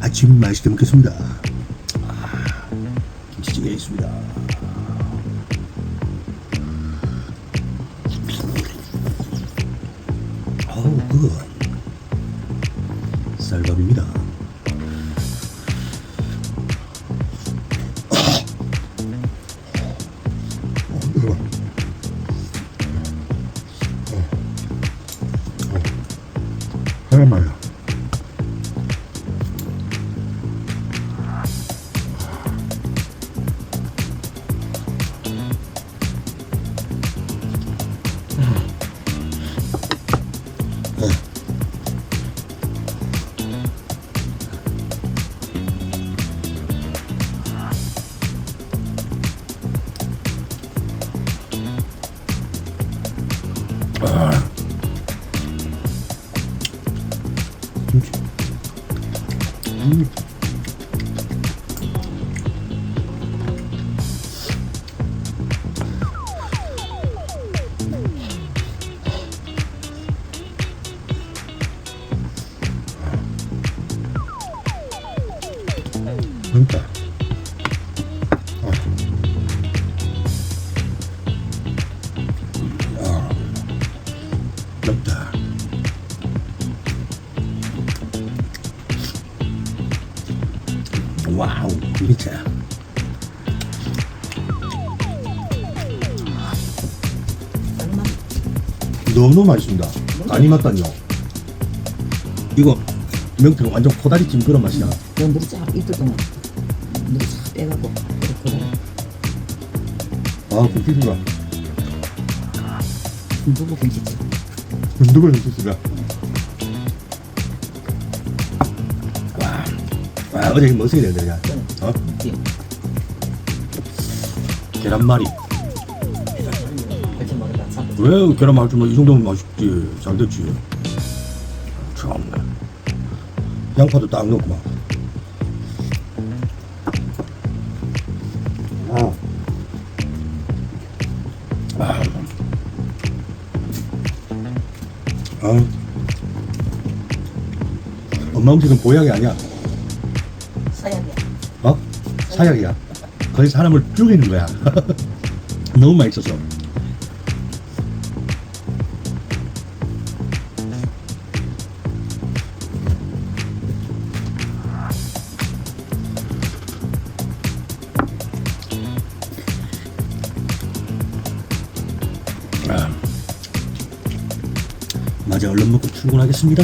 아침 맛있게 먹겠습니다. 아, 김치찌개 있습니다. 어우, 그 쌀밥입니다. 어. 해말이야. 김치. 음. 맵다. 와우. 얼마? 너무 맛있습니다. 많이 맞다니요. 이거 명태가 완전 코다리찜 그런 맛이야. 너 물이 쫙 이틀 동안 물이 그래 그래 아, 그 피부가 누구 김치찌 누가 해줬으가. 와, 와 어제 뭐 써야 되는데 그냥. 어? 김치 계란말이. 왜 계란말이 좀이 정도면 맛있지. 잘 됐지. 참네. 양파도 딱 넣고 막. 아. 엄마 음식은 보약이 아니야. 사약이야 어? 사약이야. 거의 사람을 죽이는 거야. 너무 맛있어서. 맞아, 얼른 먹고 출근하겠습니다.